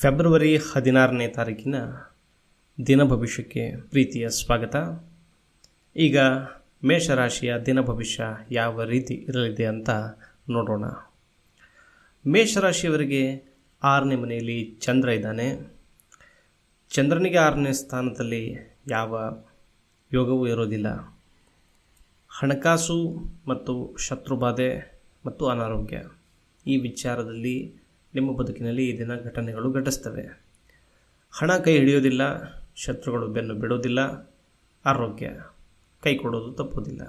February ಹದಿನಾರನೇ ತಾರೀಕಿನ ದಿನ ಭವಿಷ್ಯಕ್ಕೆ ಪ್ರೀತಿಯ ಸ್ವಾಗತ. ಈಗ ಮೇಷರಾಶಿಯ ದಿನ ಭವಿಷ್ಯ ಯಾವ ರೀತಿ ಇರಲಿದೆ ಅಂತ ನೋಡೋಣ. ಮೇಷರಾಶಿಯವರಿಗೆ ಆರನೇ ಮನೆಯಲ್ಲಿ ಚಂದ್ರ ಇದ್ದಾನೆ. ಚಂದ್ರನಿಗೆ ಆರನೇ ಸ್ಥಾನದಲ್ಲಿ ಯಾವ ಯೋಗವೂ ಇರೋದಿಲ್ಲ. ಹಣಕಾಸು ಮತ್ತು ಶತ್ರುಬಾಧೆ ಮತ್ತು ಅನಾರೋಗ್ಯ ಈ ವಿಚಾರದಲ್ಲಿ ನಿಮ್ಮ ಬದುಕಿನಲ್ಲಿ ಈ ದಿನ ಘಟನೆಗಳು ಘಟಿಸ್ತವೆ. ಹಣ ಕೈ ಹಿಡಿಯೋದಿಲ್ಲ, ಶತ್ರುಗಳು ಬೆನ್ನು ಬಿಡೋದಿಲ್ಲ, ಆರೋಗ್ಯ ಕೈ ಕೊಡೋದು ತಪ್ಪೋದಿಲ್ಲ.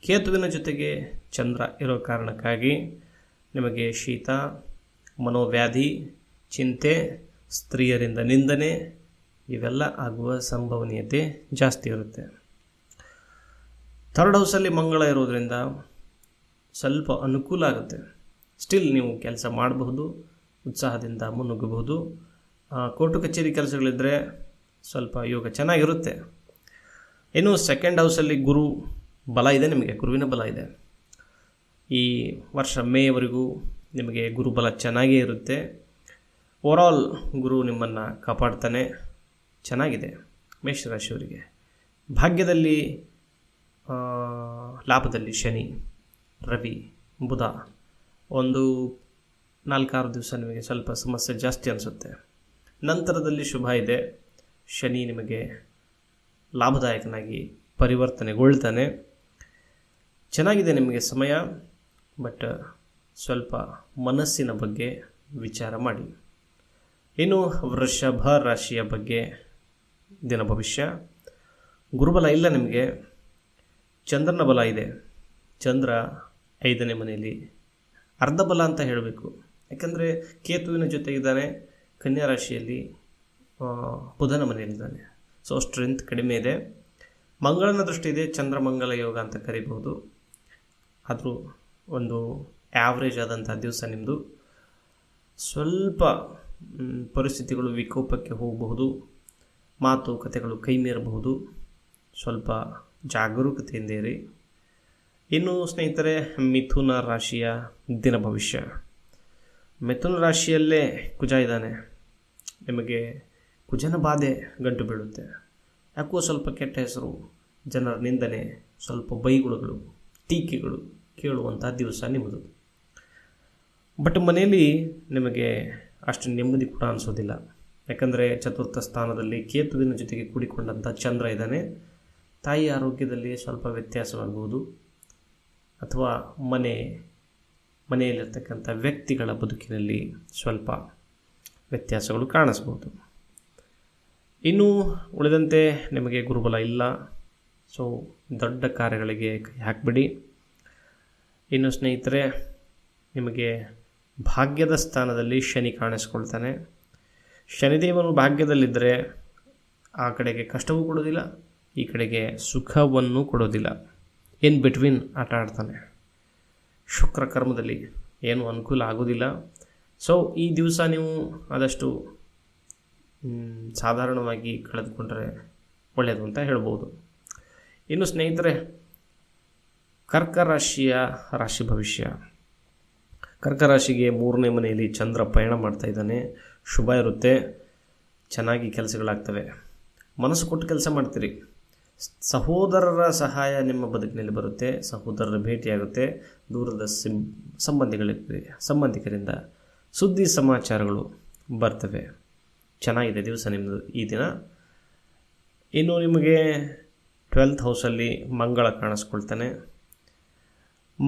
ಕೇತುವಿನ ಜೊತೆಗೆ ಚಂದ್ರ ಇರೋ ಕಾರಣಕ್ಕಾಗಿ ನಿಮಗೆ ಶೀತ, ಮನೋವ್ಯಾಧಿ, ಚಿಂತೆ, ಸ್ತ್ರೀಯರಿಂದ ನಿಂದನೆ ಇವೆಲ್ಲ ಆಗುವ ಸಂಭವನೀಯತೆ ಜಾಸ್ತಿ ಇರುತ್ತೆ. ಥರ್ಡ್ ಹೌಸಲ್ಲಿ ಮಂಗಳ ಇರೋದರಿಂದ ಸ್ವಲ್ಪ ಅನುಕೂಲ ಆಗುತ್ತೆ. ಸ್ಟಿಲ್ ನೀವು ಕೆಲಸ ಮಾಡಬಹುದು, ಉತ್ಸಾಹದಿಂದ ಮುನ್ನುಗ್ಗಬಹುದು. ಕೋರ್ಟು ಕಚೇರಿ ಕೆಲಸಗಳಿದ್ದರೆ ಸ್ವಲ್ಪ ಯೋಗ ಚೆನ್ನಾಗಿರುತ್ತೆ. ಇನ್ನು ಸೆಕೆಂಡ್ ಹೌಸಲ್ಲಿ ಗುರು ಬಲ ಇದೆ ನಿಮಗೆ, ಗುರುವಿನ ಬಲ ಇದೆ. ಈ ವರ್ಷ ಮೇವರೆಗೂ ನಿಮಗೆ ಗುರುಬಲ ಚೆನ್ನಾಗೇ ಇರುತ್ತೆ. ಓವರಾಲ್ ಗುರು ನಿಮ್ಮನ್ನು ಕಾಪಾಡ್ತಾನೆ, ಚೆನ್ನಾಗಿದೆ ಮೇಷರಾಶಿಯವರಿಗೆ. ಭಾಗ್ಯದಲ್ಲಿ ಲಾಭದಲ್ಲಿ ಶನಿ, ರವಿ, ಬುಧ. ಒಂದು ನಾಲ್ಕಾರು ದಿವಸ ನಿಮಗೆ ಸ್ವಲ್ಪ ಸಮಸ್ಯೆ ಜಾಸ್ತಿ ಅನಿಸುತ್ತೆ. ನಂತರದಲ್ಲಿ ಶುಭ ಇದೆ. ಶನಿ ನಿಮಗೆ ಲಾಭದಾಯಕನಾಗಿ ಪರಿವರ್ತನೆಗೊಳ್ತಾನೆ. ಚೆನ್ನಾಗಿದೆ ನಿಮಗೆ ಸಮಯ, ಬಟ್ ಸ್ವಲ್ಪ ಮನಸ್ಸಿನ ಬಗ್ಗೆ ವಿಚಾರ ಮಾಡಿ. ಇನ್ನು ವೃಷಭ ರಾಶಿಯ ಬಗ್ಗೆ ದಿನ ಭವಿಷ್ಯ. ಗುರುಬಲ ಇಲ್ಲ ನಿಮಗೆ. ಚಂದ್ರನ ಬಲ ಇದೆ. ಚಂದ್ರ ಐದನೇ ಮನೆಯಲ್ಲಿ ಅರ್ಧ ಬಲ ಅಂತ ಹೇಳಬೇಕು. ಯಾಕಂದರೆ ಕೇತುವಿನ ಜೊತೆ ಇದ್ದಾನೆ ಕನ್ಯಾ ರಾಶಿಯಲ್ಲಿ ಬುಧನ ಮನೆಯಲ್ಲಿದ್ದಾನೆ. ಸೊ ಸ್ಟ್ರೆಂತ್ ಕಡಿಮೆ ಇದೆ. ಮಂಗಳನ ದೃಷ್ಟಿ ಇದೆ, ಚಂದ್ರಮಂಗಲ ಯೋಗ ಅಂತ ಕರಿಬಹುದು. ಆದರೂ ಒಂದು ಆ್ಯಾವ್ರೇಜ್ ಆದಂಥ ದಿವಸ ನಿಮ್ಮದು ಸ್ವಲ್ಪ ಪರಿಸ್ಥಿತಿಗಳು ವಿಕೋಪಕ್ಕೆ ಹೋಗಬಹುದು. ಮಾತುಕತೆಗಳು ಕೈ ಮೀರಬಹುದು ಸ್ವಲ್ಪ ಜಾಗರೂಕತೆಯಿಂದ ಇರಿ. ಇನ್ನು ಸ್ನೇಹಿತರೆ, ಮಿಥುನ ರಾಶಿಯ ದಿನ ಭವಿಷ್ಯ. ಮಿಥುನ ರಾಶಿಯಲ್ಲೇ ಕುಜ ಇದ್ದಾನೆ. ನಿಮಗೆ ಕುಜನ ಬಾಧೆ ಗಂಟು ಬೀಳುತ್ತೆ. ಯಾಕೋ ಸ್ವಲ್ಪ ಕೆಟ್ಟ ಹೆಸರು, ಜನರ ನಿಂದನೆ, ಸ್ವಲ್ಪ ಬೈಗುಳಗಳು, ಟೀಕೆಗಳು ಕೇಳುವಂಥ ದಿವಸ ನಿಮ್ಮದು. ಬಟ್ ಮನೆಯಲ್ಲಿ ನಿಮಗೆ ಅಷ್ಟು ನೆಮ್ಮದಿ ಕೂಡ ಅನಿಸೋದಿಲ್ಲ. ಯಾಕಂದರೆ ಚತುರ್ಥ ಸ್ಥಾನದಲ್ಲಿ ಕೇತುವಿನ ಜೊತೆಗೆ ಕೂಡಿಕೊಂಡಂಥ ಚಂದ್ರ ಇದ್ದಾನೆ. ತಾಯಿ ಆರೋಗ್ಯದಲ್ಲಿ ಸ್ವಲ್ಪ ವ್ಯತ್ಯಾಸವಾಗಬಹುದು. ಅಥವಾ ಮನೆ, ಮನೆಯಲ್ಲಿರ್ತಕ್ಕಂಥ ವ್ಯಕ್ತಿಗಳ ಬದುಕಿನಲ್ಲಿ ಸ್ವಲ್ಪ ವ್ಯತ್ಯಾಸಗಳು ಕಾಣಿಸ್ಬೋದು. ಇನ್ನೂ ಉಳಿದಂತೆ ನಿಮಗೆ ಗುರುಬಲ ಇಲ್ಲ. ಸೊ, ದೊಡ್ಡ ಕಾರ್ಯಗಳಿಗೆ ಕೈ ಹಾಕಬೇಡಿ. ಇನ್ನು ಸ್ನೇಹಿತರೆ, ನಿಮಗೆ ಭಾಗ್ಯದ ಸ್ಥಾನದಲ್ಲಿ ಶನಿ ಕಾಣಿಸ್ಕೊಳ್ತಾನೆ. ಶನಿದೇವನು ಭಾಗ್ಯದಲ್ಲಿದ್ದರೆ ಆ ಕಡೆಗೆ ಕಷ್ಟವೂ ಕೊಡೋದಿಲ್ಲ, ಈ ಕಡೆಗೆ ಸುಖವನ್ನು ಕೊಡೋದಿಲ್ಲ. ಇನ್ ಬಿಟ್ವೀನ್ ಆಟ ಆಡ್ತಾನೆ. ಶುಕ್ರ ಕರ್ಮದಲ್ಲಿ ಏನು ಅನುಕೂಲ ಆಗೋದಿಲ್ಲ. ಸೊ ಈ ದಿವಸ ನೀವು ಆದಷ್ಟು ಸಾಧಾರಣವಾಗಿ ಕಳೆದುಕೊಂಡ್ರೆ ಒಳ್ಳೆಯದು ಅಂತ ಹೇಳ್ಬೋದು. ಇನ್ನು ಸ್ನೇಹಿತರೆ ಕರ್ಕ ರಾಶಿಯ ರಾಶಿ ಭವಿಷ್ಯ. ಕರ್ಕ ರಾಶಿಗೆ ಮೂರನೇ ಮನೆಯಲ್ಲಿ ಚಂದ್ರ ಪಯಣ ಮಾಡ್ತಾ ಇದ್ದಾನೆ. ಶುಭ ಇರುತ್ತೆ. ಚೆನ್ನಾಗಿ ಕೆಲಸಗಳಾಗ್ತವೆ. ಮನಸ್ಸು ಕೊಟ್ಟು ಕೆಲಸ ಮಾಡ್ತೀರಿ. ಸಹೋದರರ ಸಹಾಯ ನಿಮ್ಮ ಬದುಕಿನಲ್ಲಿ ಬರುತ್ತೆ, ಸಹೋದರರ ಭೇಟಿಯಾಗುತ್ತೆ. ದೂರದ ಸಿಂ ಸಂಬಂಧಿಗಳ ಸಂಬಂಧಿಕರಿಂದ ಸುದ್ದಿ ಸಮಾಚಾರಗಳು ಬರ್ತವೆ. ಚೆನ್ನಾಗಿದೆ ದಿವಸ ನಿಮ್ಮದು ಈ ದಿನ. ಇನ್ನು ನಿಮಗೆ ಟ್ವೆಲ್ತ್ ಹೌಸಲ್ಲಿ ಮಂಗಳ ಕಾಣಿಸ್ಕೊಳ್ತಾನೆ.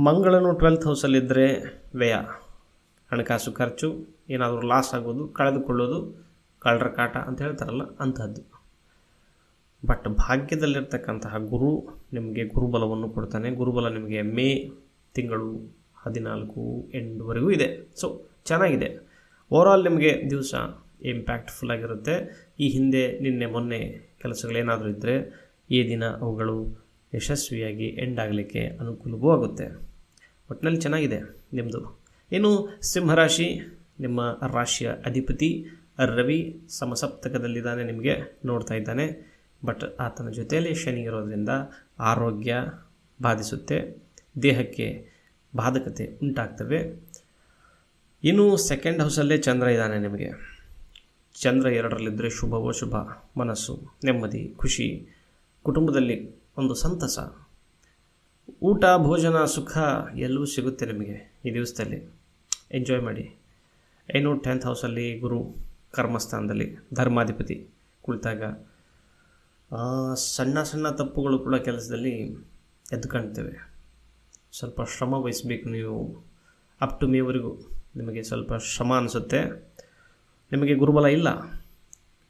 ಮಂಗಳನು ಟ್ವೆಲ್ತ್ ಹೌಸಲ್ಲಿದ್ದರೆ ವ್ಯಯ, ಹಣಕಾಸು ಖರ್ಚು, ಏನಾದರೂ ಲಾಸ್ ಆಗೋದು, ಕಳೆದುಕೊಳ್ಳೋದು, ಕಳ್ಳರ ಕಾಟ ಅಂತ ಹೇಳ್ತಾರಲ್ಲ ಅಂಥದ್ದು. ಬಟ್ ಭಾಗ್ಯದಲ್ಲಿರ್ತಕ್ಕಂತಹ ಗುರು ನಿಮಗೆ ಗುರುಬಲವನ್ನು ಕೊಡ್ತಾನೆ. ಗುರುಬಲ ನಿಮಗೆ ಮೇ ತಿಂಗಳು ಹದಿನಾಲ್ಕು ಎಂಡ್ವರೆಗೂ ಇದೆ. ಸೊ ಚೆನ್ನಾಗಿದೆ. ಓವರಾಲ್ ನಿಮಗೆ ದಿವಸ ಇಂಪ್ಯಾಕ್ಟ್ಫುಲ್ ಆಗಿರುತ್ತೆ. ಈ ಹಿಂದೆ, ನಿನ್ನೆ, ಮೊನ್ನೆ ಕೆಲಸಗಳೇನಾದರೂ ಇದ್ದರೆ ಈ ದಿನ ಅವುಗಳು ಯಶಸ್ವಿಯಾಗಿ ಎಂಡ್ ಆಗಲಿಕ್ಕೆ ಅನುಕೂಲವೂ ಆಗುತ್ತೆ. ಒಟ್ಟಿನಲ್ಲಿ ಚೆನ್ನಾಗಿದೆ ನಿಮ್ಮದು ಇನ್ನು ಸಿಂಹರಾಶಿ, ನಿಮ್ಮ ರಾಶಿಯ ಅಧಿಪತಿ ರವಿ ಸಮಸಪ್ತಕದಲ್ಲಿದ್ದಾನೆ ನಿಮಗೆ ನೋಡ್ತಾ ಇದ್ದಾನೆ. ಬಟ್ ಆತನ ಜೊತೆಯಲ್ಲಿ ಶನಿ ಇರೋದ್ರಿಂದ ಆರೋಗ್ಯ ಬಾಧಿಸುತ್ತೆ, ದೇಹಕ್ಕೆ ಬಾಧಕತೆ ಉಂಟಾಗ್ತವೆ. ಇನ್ನು ಸೆಕೆಂಡ್ ಹೌಸಲ್ಲೇ ಚಂದ್ರ ಇದ್ದಾನೆ ನಿಮಗೆ. ಚಂದ್ರ ಎರಡರಲ್ಲಿದ್ದರೆ ಶುಭವೋ ಶುಭ, ಮನಸ್ಸು, ನೆಮ್ಮದಿ, ಖುಷಿ, ಕುಟುಂಬದಲ್ಲಿ ಒಂದು ಸಂತಸ. ಊಟ, ಭೋಜನ, ಸುಖ ಎಲ್ಲವೂ ಸಿಗುತ್ತೆ ನಿಮಗೆ ಈ ದಿವಸದಲ್ಲಿ. ಎಂಜಾಯ್ ಮಾಡಿ. ಏನು ಟೆಂತ್ ಹೌಸಲ್ಲಿ ಗುರು ಕರ್ಮಸ್ಥಾನದಲ್ಲಿ ಧರ್ಮಾಧಿಪತಿ ಕುಳಿತಾಗ ಸಣ್ಣ ಸಣ್ಣ ತಪ್ಪುಗಳು ಕೂಡ ಕೆಲಸದಲ್ಲಿ ಎದ್ದು ಕಾಣ್ತೇವೆ. ಸ್ವಲ್ಪ ಶ್ರಮ ವಹಿಸಬೇಕು ನೀವು. ಅಪ್ ಟು ಮೇವರೆಗೂ ನಿಮಗೆ ಸ್ವಲ್ಪ ಶ್ರಮ ಅನಿಸುತ್ತೆ. ನಿಮಗೆ ಗುರುಬಲ ಇಲ್ಲ.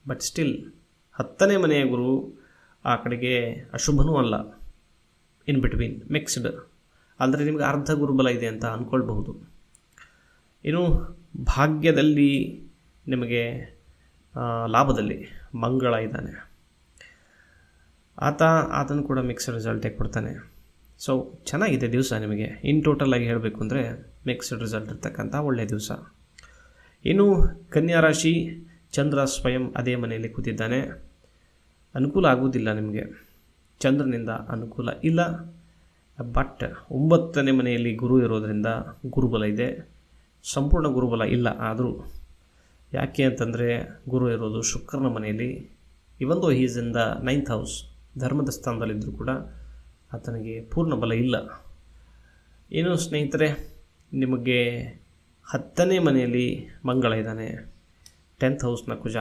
ಬಟ್ ಸ್ಟಿಲ್ ಹತ್ತನೇ ಮನೆಯ ಗುರು ಆ ಕಡೆಗೆ ಅಶುಭನೂ ಅಲ್ಲ. ಇನ್ ಬಿಟ್ವೀನ್ ಮಿಕ್ಸ್ಡ್ ಅಂದರೆ ನಿಮಗೆ ಅರ್ಧ ಗುರುಬಲ ಇದೆ ಅಂತ ಅಂದ್ಕೊಳ್ಬಹುದು ಇನ್ನು ಭಾಗ್ಯದಲ್ಲಿ ನಿಮಗೆ ಲಾಭದಲ್ಲಿ ಮಂಗಳ ಇದ್ದಾನೆ. ಆತ, ಆತನು ಕೂಡ ಮಿಕ್ಸ್ಡ್ ರಿಸಲ್ಟೇ ಕೊಡ್ತಾನೆ. ಸೊ ಚೆನ್ನಾಗಿದೆ ದಿವಸ ನಿಮಗೆ. ಇನ್ ಟೋಟಲ್ ಆಗಿ ಹೇಳಬೇಕು ಅಂದರೆ ಮಿಕ್ಸ್ಡ್ ರಿಸಲ್ಟ್ ಇರ್ತಕ್ಕಂಥ ಒಳ್ಳೆಯ ದಿವಸ. ಇನ್ನು ಕನ್ಯಾ ರಾಶಿ ಚಂದ್ರ ಸ್ವಯಂ ಅದೇ ಮನೆಯಲ್ಲಿ ಕೂತಿದ್ದಾನೆ. ಅನುಕೂಲ ಆಗುವುದಿಲ್ಲ ನಿಮಗೆ. ಚಂದ್ರನಿಂದ ಅನುಕೂಲ ಇಲ್ಲ. ಬಟ್ ಒಂಬತ್ತನೇ ಮನೆಯಲ್ಲಿ ಗುರು ಇರೋದರಿಂದ ಗುರುಬಲ ಇದೆ. ಸಂಪೂರ್ಣ ಗುರುಬಲ ಇಲ್ಲ ಆದರೂ. ಯಾಕೆ ಅಂತಂದರೆ ಗುರು ಇರೋದು ಶುಕ್ರನ ಮನೆಯಲ್ಲಿ. ಇವೊಂದು is in the ninth house ಧರ್ಮದ ಸ್ಥಾನದಲ್ಲಿದ್ದರೂ ಕೂಡ ಆತನಿಗೆ ಪೂರ್ಣ ಬಲ ಇಲ್ಲ. ಏನು ಸ್ನೇಹಿತರೆ, ನಿಮಗೆ ಹತ್ತನೇ ಮನೆಯಲ್ಲಿ ಮಂಗಳ ಇದ್ದಾನೆ. ಟೆಂತ್ ಹೌಸ್ನ ಕುಜ.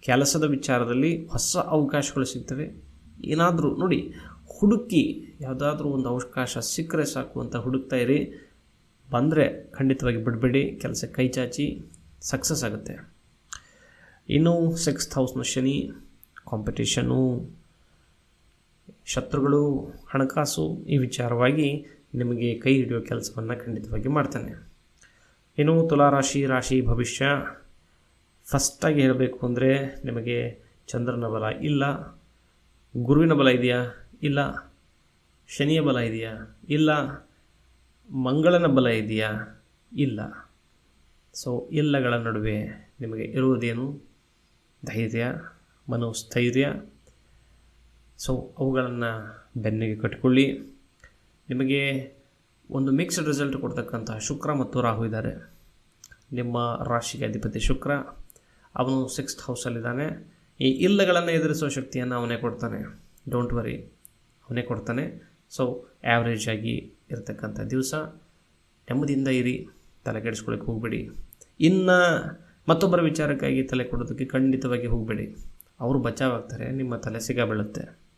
ಕೆಲಸದ ವಿಚಾರದಲ್ಲಿ ಹೊಸ ಅವಕಾಶಗಳು ಸಿಗ್ತವೆ. ಏನಾದರೂ ನೋಡಿ, ಹುಡುಕಿ ಯಾವುದಾದ್ರೂ ಒಂದು ಅವಕಾಶ ಸಿಕ್ಕರೆ ಸಾಕು ಅಂತ ಹುಡುಕ್ತಾ ಇರಿ. ಬಂದರೆ ಖಂಡಿತವಾಗಿ ಬಿಡಬೇಡಿ, ಕೆಲಸ ಕೈ ಚಾಚಿ ಸಕ್ಸಸ್ ಆಗುತ್ತೆ. ಇನ್ನು ಸಿಕ್ಸ್ತ್ ಹೌಸ್ನ ಶನಿ ಕಾಂಪಿಟೇಷನು ಶತ್ರುಗಳು ಹಣಕಾಸು ಈ ವಿಚಾರವಾಗಿ ನಿಮಗೆ ಕೈ ಹಿಡಿಯುವ ಕೆಲಸವನ್ನು ಖಂಡಿತವಾಗಿ ಮಾಡ್ತಾನೆ. ಇನ್ನು ತುಲಾರಾಶಿ ರಾಶಿ ಭವಿಷ್ಯ. ಫಸ್ಟಾಗಿ ಹೇಳಬೇಕು ಅಂದರೆ ನಿಮಗೆ ಚಂದ್ರನ ಬಲ ಇಲ್ಲ. ಗುರುವಿನ ಬಲ ಇದೆಯಾ? ಇಲ್ಲ. ಶನಿಯ ಬಲ ಇದೆಯಾ? ಇಲ್ಲ. ಮಂಗಳನ ಬಲ ಇದೆಯಾ? ಇಲ್ಲ. ಸೊ ಎಲ್ಲಗಳ ನಡುವೆ ನಿಮಗೆ ಇರುವುದೇನು? ಧೈರ್ಯ, ಮನೋಸ್ಥೈರ್ಯ. ಸೊ ಅವುಗಳನ್ನು ಬೆನ್ನಿಗೆ ಕಟ್ಕೊಳ್ಳಿ. ನಿಮಗೆ ಒಂದು ಮಿಕ್ಸ್ಡ್ ರಿಸಲ್ಟ್ ಕೊಡ್ತಕ್ಕಂತಹ ಶುಕ್ರ ಮತ್ತು ರಾಹು ಇದ್ದಾರೆ. ನಿಮ್ಮ ರಾಶಿಗೆ ಅಧಿಪತಿ ಶುಕ್ರ. ಅವನು ಸಿಕ್ಸ್ತ್ ಹೌಸಲ್ಲಿದ್ದಾನೆ ಈ ಇಲ್ಲಗಳನ್ನು ಎದುರಿಸುವ ಶಕ್ತಿಯನ್ನು ಅವನೇ ಕೊಡ್ತಾನೆ. ಡೋಂಟ್ ವರಿ ಅವನೇ ಕೊಡ್ತಾನೆ. ಸೊ ಆ್ಯಾವ್ರೇಜ್ ಆಗಿ ಇರತಕ್ಕಂಥ ದಿವಸ. ನೆಮ್ಮದಿಯಿಂದ ಇರಿ. ತಲೆ ಕೆಡಿಸ್ಕೊಳಕ್ಕೆ ಹೋಗಬೇಡಿ. ಇನ್ನು ಮತ್ತೊಬ್ಬರ ವಿಚಾರಕ್ಕಾಗಿ ತಲೆ ಕೊಡೋದಕ್ಕೆ ಖಂಡಿತವಾಗಿ ಹೋಗಬೇಡಿ. ಅವರು ಬಚಾವಾಗ್ತಾರೆ ನಿಮ್ಮ ತಲೆ ಸಿಗ ಬೀಳುತ್ತೆ.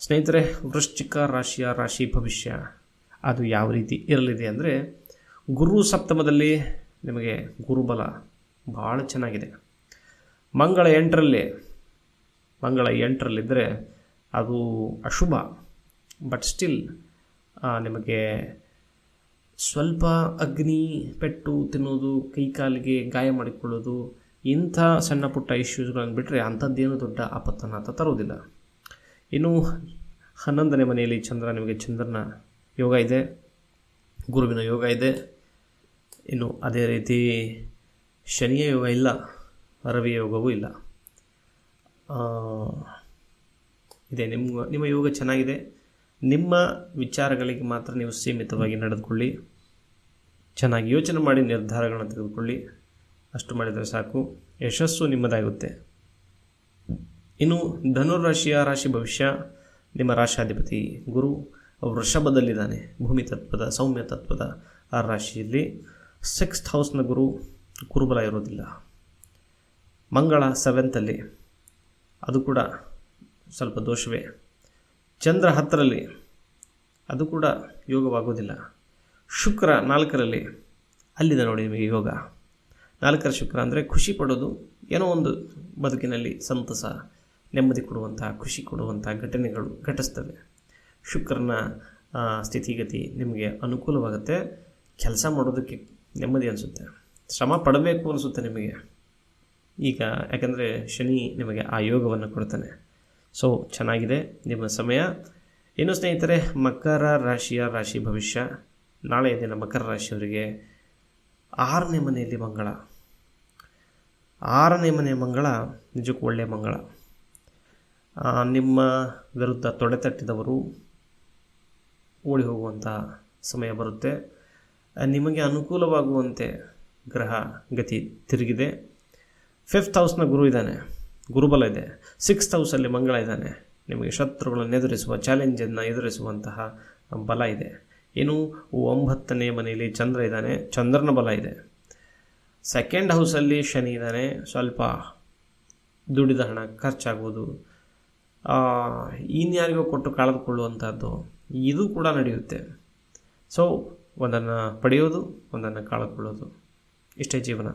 ಸ್ನೇಹಿತರೆ, ವೃಶ್ಚಿಕ ರಾಶಿಯ ರಾಶಿ ಭವಿಷ್ಯ ಅದು ಯಾವ ರೀತಿ ಇರಲಿದೆ ಅಂದರೆ, ಗುರು ಸಪ್ತಮದಲ್ಲಿ ನಿಮಗೆ ಗುರುಬಲ ಭಾಳ ಚೆನ್ನಾಗಿದೆ. ಮಂಗಳ ಎಂಟರಲ್ಲಿ, ಮಂಗಳ ಎಂಟರಲ್ಲಿದ್ದರೆ ಅದು ಅಶುಭ. ಬಟ್ ಸ್ಟಿಲ್ ನಿಮಗೆ ಸ್ವಲ್ಪ ಅಗ್ನಿ ಪೆಟ್ಟು ತಿನ್ನೋದು ಕೈ ಕಾಲಿಗೆ ಗಾಯ ಮಾಡಿಕೊಳ್ಳೋದು ಇಂಥ ಸಣ್ಣ ಪುಟ್ಟ ಇಶ್ಯೂಸ್ಗಳನ್ನು ಬಿಟ್ಟರೆ ಅಂಥದ್ದೇನು ದೊಡ್ಡ ಆಪತ್ತನ್ನು ಅಂತ ತರೋದಿಲ್ಲ. ಇನ್ನು ಹನ್ನೊಂದನೇ ಮನೆಯಲ್ಲಿ ಚಂದ್ರ ನಿಮಗೆ ಚಂದ್ರನ ಯೋಗ ಇದೆ, ಗುರುವಿನ ಯೋಗ ಇದೆ. ಇನ್ನು ಅದೇ ರೀತಿ ಶನಿಯ ಯೋಗ ಇಲ್ಲ, ರವಿಯ ಯೋಗವೂ ಇಲ್ಲ. ಇದೆ, ನಿಮ್ಮ ನಿಮ್ಮ ಯೋಗ ಚೆನ್ನಾಗಿದೆ. ನಿಮ್ಮ ವಿಚಾರಗಳಿಗೆ ಮಾತ್ರ ನೀವು ಸೀಮಿತವಾಗಿ ನಡೆದುಕೊಳ್ಳಿ. ಚೆನ್ನಾಗಿ ಯೋಚನೆ ಮಾಡಿ ನಿರ್ಧಾರಗಳನ್ನು ತೆಗೆದುಕೊಳ್ಳಿ. ಅಷ್ಟು ಮಾಡಿದರೆ ಸಾಕು. ಯಶಸ್ಸು ನಿಮ್ಮದಾಗುತ್ತೆ. ಇನ್ನು ಧನುರಾಶಿಯ ರಾಶಿ ಭವಿಷ್ಯ, ನಿಮ್ಮ ರಾಶಾಧಿಪತಿ ಗುರು ವೃಷಭದಲ್ಲಿದ್ದಾನೆ. ಭೂಮಿ ತತ್ವದ, ಸೌಮ್ಯ ತತ್ವದ ಆ ರಾಶಿಯಲ್ಲಿ ಸಿಕ್ಸ್ತ್ ಹೌಸ್ನ ಗುರು ಕುರುಬಲ ಇರೋದಿಲ್ಲ ಮಂಗಳ ಸೆವೆಂತಲ್ಲಿ ಅದು ಕೂಡ ಸ್ವಲ್ಪ ದೋಷವೇ. ಚಂದ್ರ ಹತ್ತರಲ್ಲಿ, ಅದು ಕೂಡ ಯೋಗವಾಗೋದಿಲ್ಲ ಶುಕ್ರ ನಾಲ್ಕರಲ್ಲಿ, ಅಲ್ಲಿದೆ ನೋಡಿ ನಿಮಗೆ ಯೋಗ. ನಾಲ್ಕರ ಶುಕ್ರ ಅಂದರೆ ಖುಷಿ ಪಡೋದು ಏನೋ ಒಂದು ಬದುಕಿನಲ್ಲಿ ಸಂತಸ ನೆಮ್ಮದಿ ಕೊಡುವಂಥ ಖುಷಿ ಕೊಡುವಂಥ ಘಟನೆಗಳು ಘಟಿಸ್ತವೆ. ಶುಕ್ರನ ಸ್ಥಿತಿಗತಿ ನಿಮಗೆ ಅನುಕೂಲವಾಗುತ್ತೆ. ಕೆಲಸ ಮಾಡೋದಕ್ಕೆ ನೆಮ್ಮದಿ ಅನಿಸುತ್ತೆ. ಶ್ರಮ ಪಡಬೇಕು ಅನಿಸುತ್ತೆ ನಿಮಗೆ. ಈಗ ಯಾಕಂದರೆ ಶನಿ ನಿಮಗೆ ಆ ಯೋಗವನ್ನು ಕೊಡ್ತಾನೆ. ಸೊ ಚೆನ್ನಾಗಿದೆ ನಿಮ್ಮ ಸಮಯ. ಇನ್ನು ಸ್ನೇಹಿತರೆ, ಮಕರ ರಾಶಿಯ ರಾಶಿ ಭವಿಷ್ಯ. ನಾಳೆಯ ದಿನ ಮಕರ ರಾಶಿಯವರಿಗೆ ಆರನೇ ಮನೆಯಲ್ಲಿ ಮಂಗಳ. ಆರನೇ ಮನೆಯ ಮಂಗಳ ನಿಜಕ್ಕೂ ಒಳ್ಳೆಯ ಮಂಗಳ. ನಿಮ್ಮ ವಿರುದ್ಧ ತೊಡೆತಟ್ಟಿದವರು ಓಡಿ ಹೋಗುವಂತಹ ಸಮಯ ಬರುತ್ತೆ. ನಿಮಗೆ ಅನುಕೂಲವಾಗುವಂತೆ ಗ್ರಹ ಗತಿ ತಿರುಗಿದೆ. ಫಿಫ್ತ್ ಹೌಸ್ನ ಗುರು ಇದ್ದಾನೆ. ಗುರುಬಲ ಇದೆ. ಸಿಕ್ಸ್ತ್ ಹೌಸಲ್ಲಿ ಮಂಗಳ ಇದ್ದಾನೆ. ನಿಮಗೆ ಶತ್ರುಗಳನ್ನು ಎದುರಿಸುವ ಚಾಲೆಂಜನ್ನು ಎದುರಿಸುವಂತಹ ಬಲ ಇದೆ. ಇನ್ನು ಒಂಬತ್ತನೇ ಮನೆಯಲ್ಲಿ ಚಂದ್ರ ಇದ್ದಾನೆ. ಚಂದ್ರನ ಬಲ ಇದೆ. ಸೆಕೆಂಡ್ ಹೌಸಲ್ಲಿ ಶನಿ ಇದ್ದಾನೆ. ಸ್ವಲ್ಪ ದುಡಿದ ಹಣ ಖರ್ಚಾಗುವುದು ಇನ್ಯಾರಿಗೋ ಕೊಟ್ಟು ಕಳೆದುಕೊಳ್ಳುವಂಥದ್ದು ಇದು ಕೂಡ ನಡೆಯುತ್ತೆ. ಸೊ ಒಂದನ್ನು ಪಡೆಯೋದು, ಒಂದನ್ನು ಕಳೆದುಕೊಳ್ಳೋದು. ಇಷ್ಟೇ ಜೀವನ.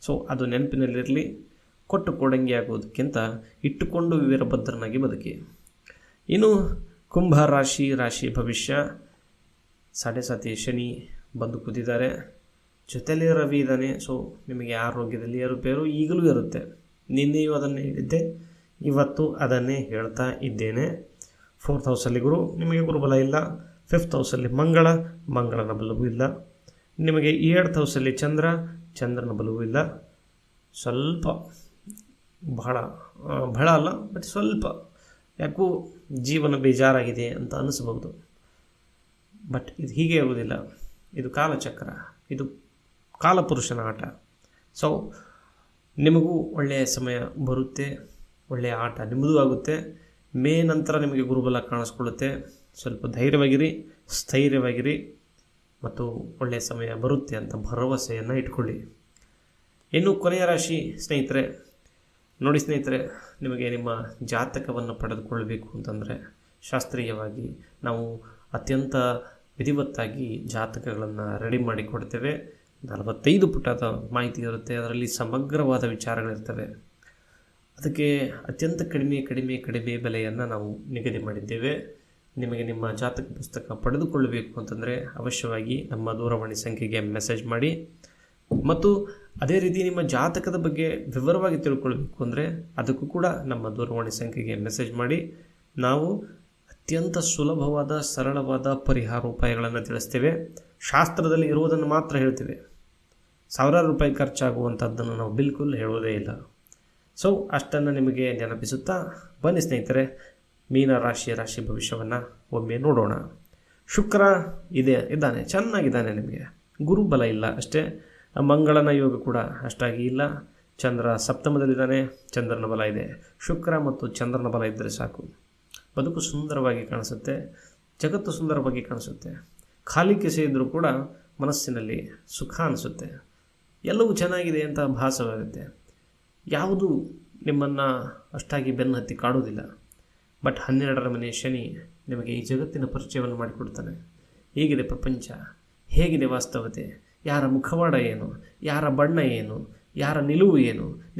ಸೊ ಅದು ನೆನಪಿನಲ್ಲಿರಲಿ, ಕೊಟ್ಟು ಕೊಡಂಗಿ ಆಗೋದಕ್ಕಿಂತ ಇಟ್ಟುಕೊಂಡು ವೀರಭದ್ರನಾಗಿ ಬದುಕಿ. ಇನ್ನು ಕುಂಭ ರಾಶಿ ರಾಶಿ ಭವಿಷ್ಯ. ಸಾಡೆ ಸಾತಿ ಶನಿ ಬಂದು ಕೂತಿದ್ದಾರೆ ಜೊತೆಯಲ್ಲಿ ರವಿ ಇದ್ದಾನೆ. ಸೊ ನಿಮಗೆ ಆರೋಗ್ಯದಲ್ಲಿ ಏರುಪೇರು ಈಗಲೂ ಇರುತ್ತೆ. ನಿನ್ನೆಯೂ ಅದನ್ನು ಹೇಳಿದ್ದೆ. ಇವತ್ತು ಅದನ್ನೇ ಹೇಳ್ತಾ ಇದ್ದೇನೆ. ಫೋರ್ತ್ ಹೌಸಲ್ಲಿ ಗುರು, ನಿಮಗೆ ಗುರುಬಲ ಇಲ್ಲ. ಫಿಫ್ತ್ ಹೌಸಲ್ಲಿ ಮಂಗಳ, ಮಂಗಳನ ಬಲವೂ ಇಲ್ಲ. ನಿಮಗೆ ಏಡ್ತ್ ಹೌಸಲ್ಲಿ ಚಂದ್ರ, ಚಂದ್ರನ ಬಲವೂ ಇಲ್ಲ. ಸ್ವಲ್ಪ, ಬಹಳ ಬಹಳ ಅಲ್ಲ ಬಟ್ ಸ್ವಲ್ಪ. ಯಾಕೋ ಜೀವನ ಬೇಜಾರಾಗಿದೆ ಅಂತ ಅನಿಸ್ಬೋದು ಬಟ್ ಇದು ಹೀಗೆ ಇರುವುದಿಲ್ಲ. ಇದು ಕಾಲಚಕ್ರ. ಇದು ಕಾಲಪುರುಷನ ಆಟ. ಸೊ ನಿಮಗೂ ಒಳ್ಳೆಯ ಸಮಯ ಬರುತ್ತೆ. ಒಳ್ಳೆಯ ಆಟ ನಿಮ್ಮದೂ ಆಗುತ್ತೆ ಮೇ ನಂತರ ನಿಮಗೆ ಗುರುಬಲ ಕಾಣಿಸ್ಕೊಳ್ಳುತ್ತೆ. ಸ್ವಲ್ಪ ಧೈರ್ಯವಾಗಿರಿ, ಸ್ಥೈರ್ಯವಾಗಿರಿ ಮತ್ತು ಒಳ್ಳೆಯ ಸಮಯ ಬರುತ್ತೆ ಅಂತ ಭರವಸೆಯನ್ನು ಇಟ್ಕೊಳ್ಳಿ. ಇನ್ನು ಕೊನೆಯ ರಾಶಿ ಸ್ನೇಹಿತರೆ, ನೋಡಿ ಸ್ನೇಹಿತರೆ, ನಿಮಗೆ ನಿಮ್ಮ ಜಾತಕವನ್ನು ಪಡೆದುಕೊಳ್ಳಬೇಕು ಅಂತಂದರೆ ಶಾಸ್ತ್ರೀಯವಾಗಿ ನಾವು ಅತ್ಯಂತ ವಿಧಿವತ್ತಾಗಿ ಜಾತಕಗಳನ್ನು ರೆಡಿ ಮಾಡಿ ಕೊಡ್ತೇವೆ ನಲವತ್ತೈದು ಪುಟದ ಮಾಹಿತಿ ಇರುತ್ತೆ. ಅದರಲ್ಲಿ ಸಮಗ್ರವಾದ ವಿಚಾರಗಳಿರ್ತವೆ. ಅದಕ್ಕೆ ಅತ್ಯಂತ ಕಡಿಮೆ ಕಡಿಮೆ ಕಡಿಮೆ ಬೆಲೆಯನ್ನು ನಾವು ನಿಗದಿ ಮಾಡಿದ್ದೇವೆ. ನಿಮಗೆ ನಿಮ್ಮ ಜಾತಕ ಪುಸ್ತಕ ಪಡೆದುಕೊಳ್ಳಬೇಕು ಅಂತಂದರೆ ಅವಶ್ಯವಾಗಿ ನಮ್ಮ ದೂರವಾಣಿ ಸಂಖ್ಯೆಗೆ ಮೆಸೇಜ್ ಮಾಡಿ. ಮತ್ತು ಅದೇ ರೀತಿ ನಿಮ್ಮ ಜಾತಕದ ಬಗ್ಗೆ ವಿವರವಾಗಿ ತಿಳ್ಕೊಳ್ಬೇಕು ಅಂದರೆ ಅದಕ್ಕೂ ಕೂಡ ನಮ್ಮ ದೂರವಾಣಿ ಸಂಖ್ಯೆಗೆ ಮೆಸೇಜ್ ಮಾಡಿ. ನಾವು ಅತ್ಯಂತ ಸುಲಭವಾದ, ಸರಳವಾದ ಪರಿಹಾರ ಉಪಾಯಗಳನ್ನು ತಿಳಿಸ್ತೇವೆ. ಶಾಸ್ತ್ರದಲ್ಲಿ ಇರುವುದನ್ನು ಮಾತ್ರ ಹೇಳ್ತೇವೆ. ಸಾವಿರಾರು ರೂಪಾಯಿ ಖರ್ಚಾಗುವಂಥದ್ದನ್ನು ನಾವು ಬಿಲ್ಕುಲ್ ಹೇಳುವುದೇ ಇಲ್ಲ. ಸೊ ಅಷ್ಟನ್ನು ನಿಮಗೆ ನೆನಪಿಸುತ್ತಾ, ಬನ್ನಿ ಸ್ನೇಹಿತರೆ, ಮೀನ ರಾಶಿಯ ರಾಶಿ ಭವಿಷ್ಯವನ್ನು ಒಮ್ಮೆ ನೋಡೋಣ. ಶುಕ್ರ ಇದೆ, ಇದ್ದಾನೆ, ಚೆನ್ನಾಗಿದ್ದಾನೆ ನಿಮಗೆ. ಗುರುಬಲ ಇಲ್ಲ ಅಷ್ಟೇ. ಮಂಗಳನ ಯೋಗ ಕೂಡ ಅಷ್ಟಾಗಿ ಇಲ್ಲ. ಚಂದ್ರ ಸಪ್ತಮದಲ್ಲಿದ್ದಾನೆ, ಚಂದ್ರನ ಬಲ ಇದೆ. ಶುಕ್ರ ಮತ್ತು ಚಂದ್ರನ ಬಲ ಇದ್ದರೆ ಸಾಕು. ಬದುಕು ಸುಂದರವಾಗಿ ಕಾಣಿಸುತ್ತೆ, ಜಗತ್ತು ಸುಂದರವಾಗಿ ಕಾಣಿಸುತ್ತೆ. ಖಾಲಿ ಕೆಸೆ ಇದ್ದರೂ ಕೂಡ ಮನಸ್ಸಿನಲ್ಲಿ ಸುಖ ಅನಿಸುತ್ತೆ. ಎಲ್ಲವೂ ಚೆನ್ನಾಗಿದೆ ಅಂತ ಭಾಸವಾಗುತ್ತೆ. ಯಾವುದು ನಿಮ್ಮನ್ನು ಅಷ್ಟಾಗಿ ಬೆನ್ನು ಹತ್ತಿ ಕಾಡುವುದಿಲ್ಲ. ಬಟ್ ಹನ್ನೆರಡರ ಮನೆ ಶನಿ ನಿಮಗೆ ಈ ಜಗತ್ತಿನ ಪರಿಚಯವನ್ನು ಮಾಡಿಕೊಡ್ತಾನೆ ಹೇಗಿದೆ ಪ್ರಪಂಚ? ಹೇಗಿದೆ ವಾಸ್ತವತೆ? ಯಾರ ಮುಖವಾಡ ಏನು? ಯಾರ ಬಣ್ಣ ಏನು? ಯಾರ ನಿಲುವು ಏನು?